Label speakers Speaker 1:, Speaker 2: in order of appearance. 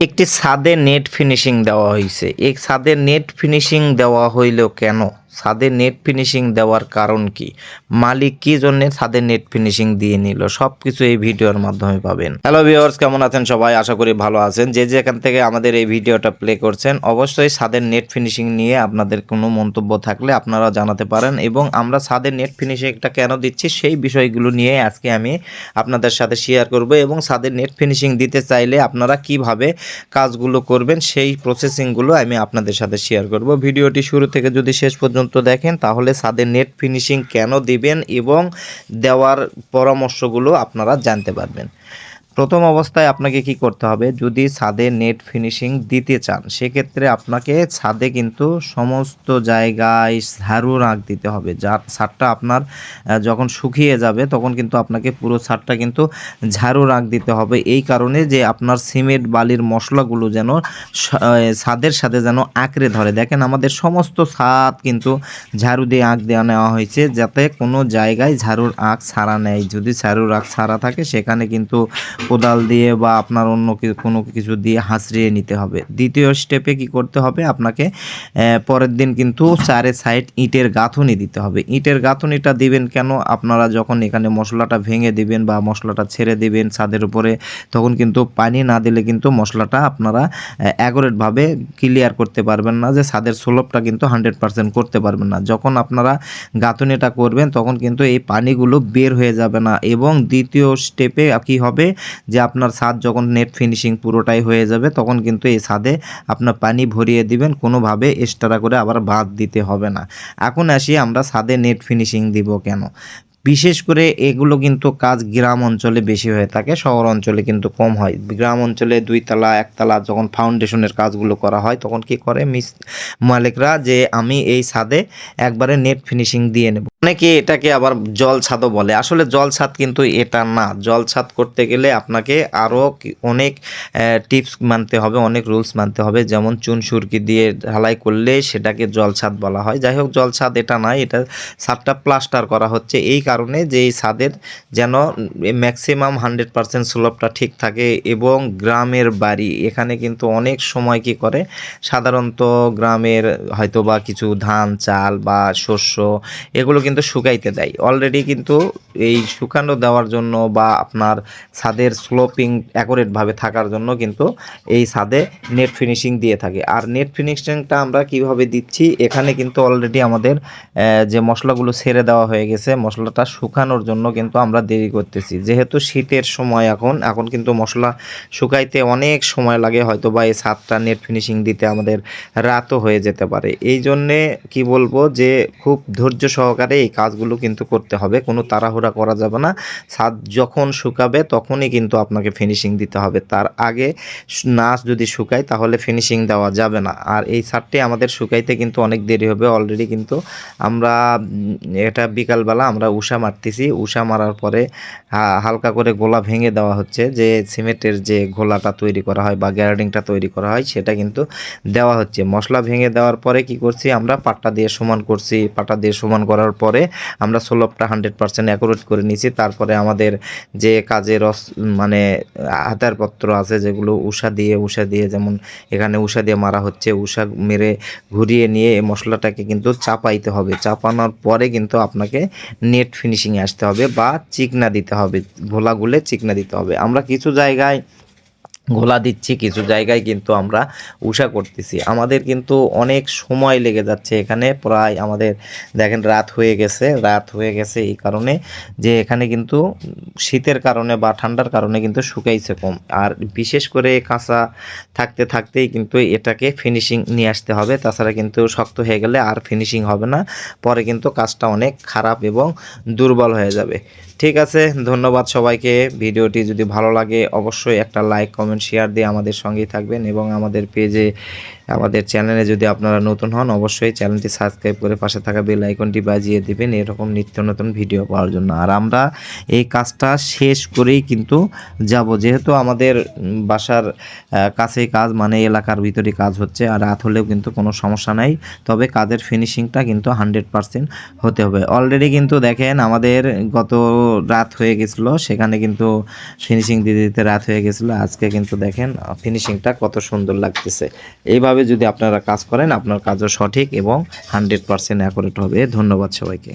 Speaker 1: একটি ছাদে net finishing দেওয়া হয়েছে এই ছাদে নেট ফিনিশিং দেওয়া হইল কেন? ছাদে নেট ফিনিশিং দেওয়ার কারণ কি? মালিক কি জন্য ছাদে নেট ফিনিশিং দিয়ে নিল? সব কিছু এই ভিডিওর মাধ্যমে পাবেন। হ্যালো ভিউয়ার্স কেমন আছেন সবাই? আশা করি ভালো আছেন। যে যেখান থেকে আমাদের এই ভিডিওটা প্লে করছেন, অবশ্যই ছাদের নেট ফিনিশিং নিয়ে আপনাদের কোনো মন্তব্য থাকলে আপনারা জানাতে পারেন এবং আমরা ছাদের নেট ফিনিশিংটা কেন দিচ্ছি সেই বিষয়গুলো নিয়ে আজকে আমি আপনাদের সাথে শেয়ার করব এবং ছাদের নেট ফিনিশিং দিতে চাইলে আপনারা কীভাবে কাজগুলো করবেন সেই প্রসেসিংগুলো আমি আপনাদের সাথে শেয়ার করব। ভিডিওটি শুরু থেকে যদি শেষ পর্যন্ত দেখেন তাহলে ছাদের নেট ফিনিশিং কেন দিবেন এবং দেওয়ার পরামর্শগুলো আপনারা জানতে পারবেন। প্রথম অবস্থায় আপনাকে কি করতে হবে? যদি ছাদে নেট ফিনিশিং দিতে চান, সেক্ষেত্রে আপনাকে ছাদে কিন্তু সমস্ত জায়গায় ঝাড়ু রাখ দিতে হবে। যার ছাদটা আপনার যখন শুকিয়ে যাবে, তখন কিন্তু আপনাকে পুরো ছাদটা কিন্তু ঝাড়ু রাখ দিতে হবে। এই কারণে যে আপনার সিমেন্ট, বালির মশলাগুলো যেন ছাদের সাথে যেন আঁকড়ে ধরে। দেখেন, আমাদের সমস্ত ছাদ কিন্তু ঝাড়ু দিয়ে আঁক দেওয়া নেওয়া হয়েছে, যাতে কোনো জায়গায় ঝাড়ুর আঁক ছাড়া নেয় যদি ঝাড়ুর আঁক ছাড়া থাকে, সেখানে কিন্তু কোদাল দিয়ে বা আপনার অন্য কোনো কিছু দিয়ে হাঁচড়িয়ে নিতে হবে। দ্বিতীয় স্টেপে কি করতে হবে? আপনাকে পরের দিন কিন্তু চারে সাইড ইটের গাঁথুনি দিতে হবে। ইটের গাঁথুনিটা দিবেন কেন? আপনারা যখন এখানে মশলাটা ভেঙে দিবেন বা মশলাটা ছেড়ে দিবেন ছাদের উপরে, তখন কিন্তু পানি না দিলে কিন্তু মশলাটা আপনারা অ্যাগোরেটভাবে ক্লিয়ার করতে পারবেন না যে ছাদের স্লোপটা কিন্তু হান্ড্রেড পার্সেন্ট করতে পারবেন না। যখন আপনারা গাঁথুনিটা করবেন, তখন কিন্তু এই পানিগুলো বের হয়ে যাবে না। এবং দ্বিতীয় স্টেপে কি হবে? যে আপনার ছাদ যখন নেট ফিনিশিং পুরোটাই হয়ে যাবে, তখন কিন্তু এই ছাদে আপনার পানি ভরিয়ে দিবেন, কোনোভাবে এক্সট্রা করে আবার বাদ দিতে হবে না। এখন আসি আমরা ছাদে নেট ফিনিশিং দিব কেন? বিশেষ করে এগুলো কিন্তু কাজ গ্রাম অঞ্চলে বেশি হয়ে থাকে, শহর অঞ্চলে কিন্তু কম হয়। গ্রাম অঞ্চলে দুই তলা একতলা যখন ফাউন্ডেশনের কাজগুলো করা হয়, তখন কি করে? মিস মালিকরা যে আমি এই ছাদে একবারে নেট ফিনিশিং দিয়ে নেব। অনেকে এটাকে আবার জল ছাদও বলে। আসলে জল ছাদ কিন্তু এটা না। জল ছাদ করতে গেলে আপনাকে আরও অনেক টিপস মানতে হবে, অনেক রুলস মানতে হবে। যেমন চুন, সুরকি দিয়ে ঢালাই করলে সেটাকে জল ছাদ বলা হয়। যাই হোক, জল ছাদ এটা নয় এটা ছাদটা প্লাস্টার করা হচ্ছে। এই কারণে যে এই ছাদের যেন ম্যাক্সিমাম হান্ড্রেড পার্সেন্ট স্লোপটা ঠিক থাকে এবং গ্রামের বাড়ি, এখানে কিন্তু অনেক সময় কি করে? সাধারণত গ্রামের হয়তো বা কিছু ধান, চাল বা শস্য, এগুলো কিন্তু শুকাইতে দেয়। অলরেডি কিন্তু এই শুকানো দেওয়ার জন্য বা আপনার ছাদের স্লোপিং অ্যাকোরেটভাবে থাকার জন্য কিন্তু এই ছাদে নেট ফিনিশিং দিয়ে থাকে। আর নেট ফিনিশিংটা আমরা কীভাবে দিচ্ছি? এখানে কিন্তু অলরেডি আমাদের যে মশলাগুলো ছেড়ে দেওয়া হয়ে গেছে, মশলাটা শুকানোর জন্য কিন্তু আমরা দেরি করতেছি। যেহেতু শীতের সময় এখন এখন কিন্তু মশলা শুকাইতে অনেক সময় লাগে, হয়তো বা এই ছাদটা নেট ফিনিশিং দিতে আমাদের রাতও হয়ে যেতে পারে। এই জন্যে কি বলব যে, খুব ধৈর্য সহকারে এই কাজগুলো কিন্তু করতে হবে, কোনো তাড়াহুড়া করা যাবে না। ছাদ যখন শুকাবে তখনই কিন্তু আপনাকে ফিনিশিং দিতে হবে। তার আগে নাচ যদি শুকায় তাহলে ফিনিশিং দেওয়া যাবে না। আর এই ছাদটি আমাদের শুকাইতে কিন্তু অনেক দেরি হবে। অলরেডি কিন্তু আমরা এটা বিকালবেলা আমরা উষা মারতেছি। উষা মারার পরে হালকা করে গোলা ভেঙে দেওয়া হচ্ছে। যে সিমেন্টের যে গোলাটা তৈরি করা হয় বা গ্যারাডিংটা তৈরি করা হয় সেটা কিন্তু দেওয়া হচ্ছে। মশলা ভেঙে দেওয়ার পরে কি করছি আমরা? পাট্টা দিয়ে সমান করছি। পাটা দিয়ে সমান করার পরে আমরা সোলপটা হান্ড্রেড পার্সেন্ট অ্যাকুরেট করে নিয়েছি। তারপরে আমাদের যে কাজের রস- মানে হাতারপত্র আছে যেগুলো উষা দিয়ে উষা দিয়ে যেমন এখানে উষা দিয়ে মারা হচ্ছে, উষা মেরে ঘুরিয়ে নিয়ে এই মশলাটাকে কিন্তু চাপাইতে হবে। চাপানোর পরে কিন্তু আপনাকে নেট ফিনিশিংয়ে আসতে হবে বা চিকনা দিতে হবে। ঘোলা গুলে চিকনা দিতে হবে। আমরা কিছু জায়গায় ঘোলা দিচ্ছি, কিছু জায়গায় কিন্তু আমরা উষা করতেছি। আমাদের কিন্তু অনেক সময় লেগে যাচ্ছে এখানে, প্রায় আমাদের দেখেন রাত হয়ে গেছে, রাত হয়ে গেছে এই কারণে যে এখানে কিন্তু শীতের কারণে বা ঠান্ডার কারণে কিন্তু শুকাইছে কম। আর বিশেষ করে কাঁচা থাকতে থাকতেই কিন্তু এটাকে ফিনিশিং নিয়ে আসতে হবে, তাছাড়া কিন্তু শক্ত হয়ে গেলে আর ফিনিশিং হবে না, পরে কিন্তু কাজটা অনেক খারাপ এবং দুর্বল হয়ে যাবে। ঠিক আছে, ধন্যবাদ সবাইকে, ভিডিওটি যদি ভালো লাগে অবশ্যই একটা লাইক কমেন্ট শেয়ার দিয়ে আমাদের সঙ্গেই থাকবেন এবং আমাদের পেজে আমাদের চ্যানেলে যদি আপনারা নতুন হন, অবশ্যই চ্যানেলটি সাবস্ক্রাইব করে পাশে থাকা বেল আইকনটি বাজিয়ে দেবেন। এরকম নিত্য নতুন ভিডিও পাওয়ার জন্য। আর আমরা এই কাজটা শেষ করেই কিন্তু যাব। যেহেতু আমাদের বাসার কাছেই কাজ মানে এলাকার ভিতরে কাজ হচ্ছে, আর রাত হলেও কিন্তু কোনো সমস্যা নাই। তবে কাজের ফিনিশিংটা কিন্তু হান্ড্রেড পারসেন্ট হতে হবে। অলরেডি কিন্তু দেখেন আমাদের গত রাত হয়ে গেছিল, সেখানে কিন্তু ফিনিশিং দিতে দিতে রাত হয়ে গেছিল। আজকে কিন্তু কিন্তু দেখেন ফিনিশিংটা কত সুন্দর লাগতেছে। এইভাবে যদি আপনারা কাজ করেন, আপনার কাজও সঠিক এবং হান্ড্রেড পারসেন্ট অ্যাকুরেট হবে। ধন্যবাদ সবাইকে।